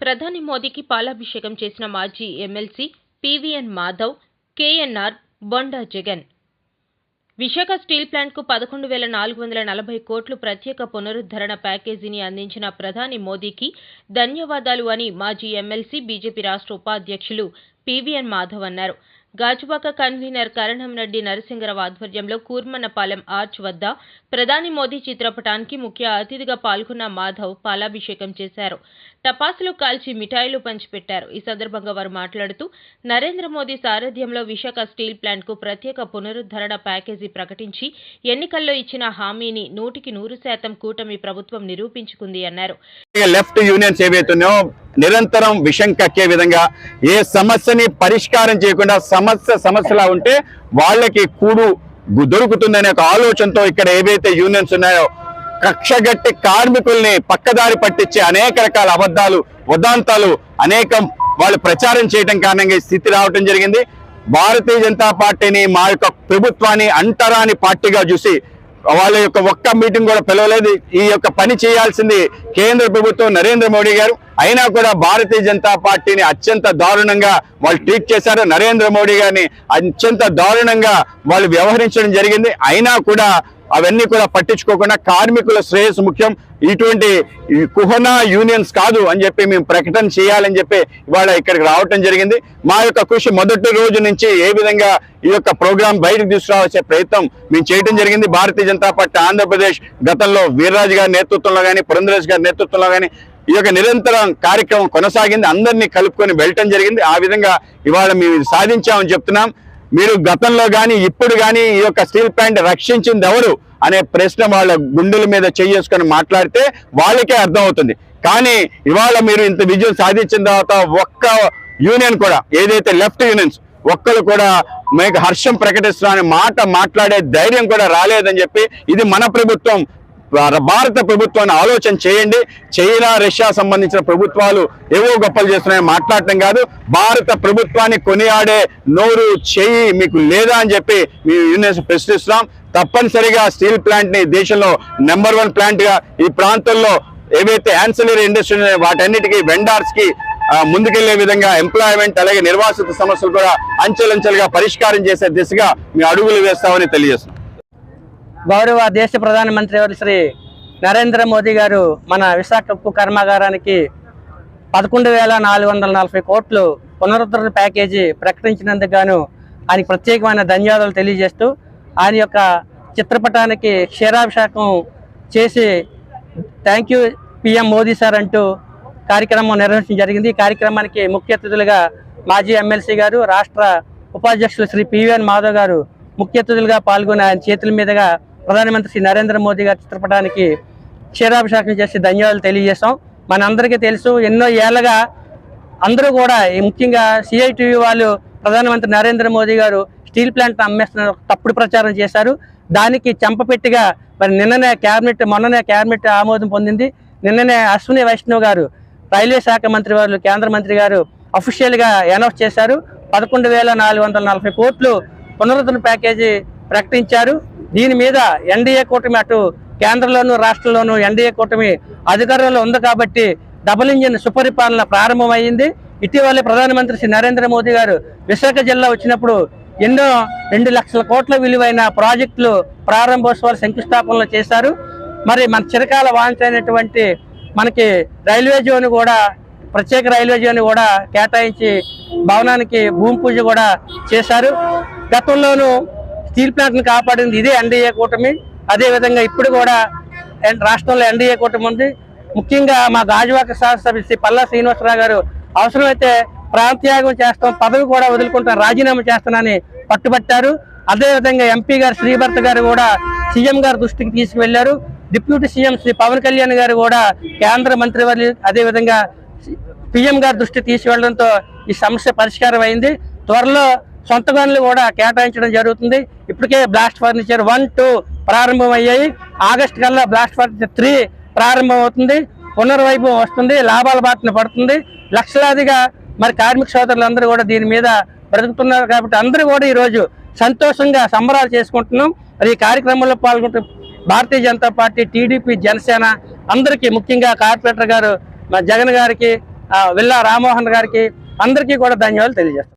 ప్రధాని మోదీకి పాలాభిషేకం చేసిన మాజీ MLC PVN Madhav KNR Bonda Jagan. Visakha steel ప్లాంట్కు పదకొండు వేల నాలుగు వందల నలభై కోట్లు ప్రత్యేక పునరుద్ధరణ ప్యాకేజీని అందించిన ప్రధాని మోదీకి ధన్యవాదాలు అని మాజీ ఎమ్మెల్సీ బీజేపీ రాష్ట్ర ఉపాధ్యక్షులు పీవీఎన్ మాధవ్ అన్నారు. గాజువాక కన్వీనర్ కరణం రెడ్డి నరసింగరావు ఆధ్వర్యంలో కూర్మన్నపాలెం ఆర్చ్ వద్ద ప్రధాని మోదీ చిత్రపటానికి ముఖ్య అతిథిగా పాల్గొన్న మాధవ్ పాలాభిషేకం చేశారు. టపాసులు కాల్చి మిఠాయిలు పంచిపెట్టారు. ఈ సందర్భంగా వారు మాట్లాడుతూ నరేంద్ర మోదీ సారథ్యంలో విశాఖ స్టీల్ ప్లాంట్కు ప్రత్యేక పునరుద్ధరణ ప్యాకేజీ ప్రకటించి ఎన్నికల్లో ఇచ్చిన హామీని నూటికి నూరు శాతం కూటమి ప్రభుత్వం నిరూపించుకుంది అన్నారు. లెఫ్ట్ యూనియన్స్ ఏవైతున్నాయో నిరంతరం విషం కక్కే విధంగా ఏ సమస్యని పరిష్కారం చేయకుండా సమస్య సమస్యలా ఉంటే వాళ్ళకి కూడు దొరుకుతుందనే ఒక ఆలోచనతో ఇక్కడ ఏవైతే యూనియన్స్ ఉన్నాయో కక్షగట్టి కార్మికుల్ని పక్కదారి పట్టించే అనేక రకాల అబద్ధాలు ఉదాంతాలు అనేకం వాళ్ళు ప్రచారం చేయడం కారణంగా స్థితి రావటం జరిగింది. భారతీయ జనతా పార్టీని మా యొక్క ప్రభుత్వాన్ని అంటరాని పార్టీగా చూసి వాళ్ళ యొక్క ఒక్క మీటింగ్ కూడా పిలవలేదు. ఈ యొక్క పని చేయాల్సింది కేంద్ర ప్రభుత్వం నరేంద్ర మోడీ గారు. అయినా కూడా భారతీయ జనతా పార్టీని అత్యంత దారుణంగా వాళ్ళు ట్రీట్ చేశారు. నరేంద్ర మోడీ గారిని అత్యంత దారుణంగా వాళ్ళు వ్యవహరించడం జరిగింది. అయినా కూడా అవన్నీ కూడా పట్టించుకోకుండా కార్మికుల శ్రేయస్సు ముఖ్యం. ఇటువంటి ఈ కుహనా యూనియన్స్ కాదు అని చెప్పి మేము ప్రకటన చేయాలని చెప్పి ఇవాళ ఇక్కడికి రావటం జరిగింది. మా యొక్క కృషి మొదటి రోజు నుంచి ఏ విధంగా ఈ యొక్క ప్రోగ్రాం బయటకు తీసుకురావాల్సే ప్రయత్నం మేము చేయడం జరిగింది. భారతీయ జనతా పార్టీ ఆంధ్రప్రదేశ్ గతంలో వీర్రాజు గారి నేతృత్వంలో కానీ పురంధరేష్ గారి నేతృత్వంలో కానీ ఈ యొక్క నిరంతరం కార్యక్రమం కొనసాగింది. అందరినీ కలుపుకొని వెళ్ళటం జరిగింది. ఆ విధంగా ఇవాళ మేము సాధించామని చెప్తున్నాం. మీరు గతంలో కానీ ఇప్పుడు కానీ ఈ యొక్క స్టీల్ ప్లాంట్ రక్షించింది ఎవరు అనే ప్రశ్న వాళ్ళ గుండెల మీద చేసుకొని మాట్లాడితే వాళ్ళకే అర్థమవుతుంది. కానీ ఇవాళ మీరు ఇంత విజయం సాధించిన తర్వాత ఒక్క యూనియన్ కూడా ఏదైతే లెఫ్ట్ యూనియన్స్ ఒక్కరు కూడా మీకు హర్షం ప్రకటిస్తున్నా మాట మాట్లాడే ధైర్యం కూడా రాలేదని చెప్పి ఇది మన ప్రభుత్వం భారత ప్రభుత్వాన్ని ఆలోచన చేయండి. చైనా రష్యా సంబంధించిన ప్రభుత్వాలు ఏవో గొప్పలు చేస్తున్నాయని మాట్లాడటం కాదు. భారత ప్రభుత్వాన్ని కొనియాడే నోరు చెయ్యి మీకు లేదా అని చెప్పి మేము యూనియన్స్ ప్రశ్నిస్తున్నాం. తప్పనిసరిగా స్టీల్ ప్లాంట్ని దేశంలో నెంబర్ వన్ ప్లాంట్గా ఈ ప్రాంతంలో ఏవైతే యాన్సలరీ ఇండస్ట్రీ వాటన్నిటికీ వెండార్స్కి ముందుకెళ్ళే విధంగా ఎంప్లాయ్మెంట్ అలాగే నిర్వాసిత సమస్యలు కూడా అంచెలంచెలుగా పరిష్కారం చేసే దిశగా మీ అడుగులు వేస్తామని తెలియజేస్తున్నాం. గౌరవ దేశ ప్రధానమంత్రి వారు శ్రీ నరేంద్ర మోదీ గారు మన విశాఖ ఉప్పు కర్మాగారానికి పదకొండు వేల నాలుగు వందల నలభై కోట్లు పునరుద్ధరణ ప్యాకేజీ ప్రకటించినందుకు గాను ఆయనకి ప్రత్యేకమైన ధన్యవాదాలు తెలియజేస్తూ ఆయన యొక్క చిత్రపటానికి క్షీరాభిషేకం చేసి thank you PM Modi sir అంటూ కార్యక్రమం నిర్వహించడం జరిగింది. ఈ కార్యక్రమానికి ముఖ్య అతిథులుగా మాజీ ఎమ్మెల్సీ గారు రాష్ట్ర ఉపాధ్యక్షులు శ్రీ పివిఎన్ మాధవ్ గారు ముఖ్య అతిథులుగా పాల్గొని ఆయన చేతుల మీదుగా ప్రధానమంత్రి శ్రీ నరేంద్ర మోదీ గారి చిత్రపటానికి క్షీరాభిషేకం చేసి ధన్యవాదాలు తెలియజేశాం మనందరికీ తెలుసు ఎన్నో ఏళ్ళగా అందరూ కూడా ఈ ముఖ్యంగా సిఐటివి వాళ్ళు ప్రధానమంత్రి నరేంద్ర మోదీ గారు స్టీల్ ప్లాంట్ అమ్మేస్తున్న తప్పుడు ప్రచారం చేశారు. దానికి చెంపపెట్టిగా మరి నిన్ననే క్యాబినెట్ మొన్ననే క్యాబినెట్ ఆమోదం పొందింది. నిన్ననే అశ్విని వైష్ణవ్ గారు రైల్వే శాఖ మంత్రి వారు కేంద్ర మంత్రి గారు అఫీషియల్గా అనౌన్స్ చేశారు. పదకొండు వేల నాలుగు వందల నలభై కోట్లు పునరుద్ధరణ ప్యాకేజీ ప్రకటించారు. దీని మీద ఎన్డీఏ కూటమి అటు కేంద్రంలోను రాష్ట్రంలోను ఎన్డీఏ కూటమి అధికారంలో ఉంది కాబట్టి డబుల్ ఇంజిన్ సుపరిపాలన ప్రారంభమైంది. ఇటీవలే ప్రధానమంత్రి శ్రీ నరేంద్ర మోదీ గారు విశాఖ జిల్లా వచ్చినప్పుడు ఎన్నో రెండు లక్షల కోట్ల విలువైన ప్రాజెక్టులు ప్రారంభోత్సవాలు శంకుస్థాపనలు చేశారు. మరి మన చిరకాల వాంఛైనటువంటి మనకి రైల్వే జోన్ కూడా ప్రత్యేక రైల్వే జోన్ కూడా కేటాయించి భవనానికి భూమి పూజ కూడా చేశారు. గతంలోనూ స్టీల్ ప్లాంట్ని కాపాడింది ఇదే ఎన్డీఏ కూటమి. అదే విధంగా ఇప్పుడు కూడా రాష్ట్రంలో ఎన్డీఏ కూటమి ఉంది. ముఖ్యంగా మా గాజువాక శాసనసభ్యులు శ్రీ పల్లా శ్రీనివాసరావు గారు అవసరమైతే ప్రాంత్యాగం చేస్తాం పదవి కూడా వదులుకుంటాం రాజీనామా చేస్తానని పట్టుబట్టారు. అదే విధంగా ఎంపీ గారు శ్రీభర్త గారు కూడా సీఎం గారి దృష్టికి తీసుకువెళ్ళారు డిప్యూటీ సీఎం శ్రీ పవన్ కళ్యాణ్ గారు కూడా కేంద్ర మంత్రివర్య అదే విధంగా పిఎం గారి దృష్టి తీసుకెళ్ళడంతో ఈ సమస్య పరిష్కారం అయింది త్వరలో సొంత గనులు కూడా కేటాయించడం జరుగుతుంది. ఇప్పటికే బ్లాస్ట్ ఫర్నిచర్ వన్ టూ ప్రారంభం అయ్యాయి ఆగస్ట్ కల్లా బ్లాస్ట్ ఫర్నిచర్ త్రీ ప్రారంభం అవుతుంది పునర్వైభవం వస్తుంది. లాభాల బాటన పడుతుంది. లక్షలాదిగా మరి కార్మిక సోదరులందరూ కూడా దీని మీద బ్రతుకుతున్నారు కాబట్టి అందరూ కూడా ఈరోజు సంతోషంగా సంబరాలు చేసుకుంటున్నాం. మరి ఈ కార్యక్రమంలో పాల్గొంటూ భారతీయ జనతా పార్టీ టీడీపీ జనసేన అందరికీ ముఖ్యంగా కార్పొరేటర్ గారు మా జగన్ గారికి విల్లా రామ్మోహన్ గారికి అందరికీ కూడా ధన్యవాదాలు తెలియజేస్తాం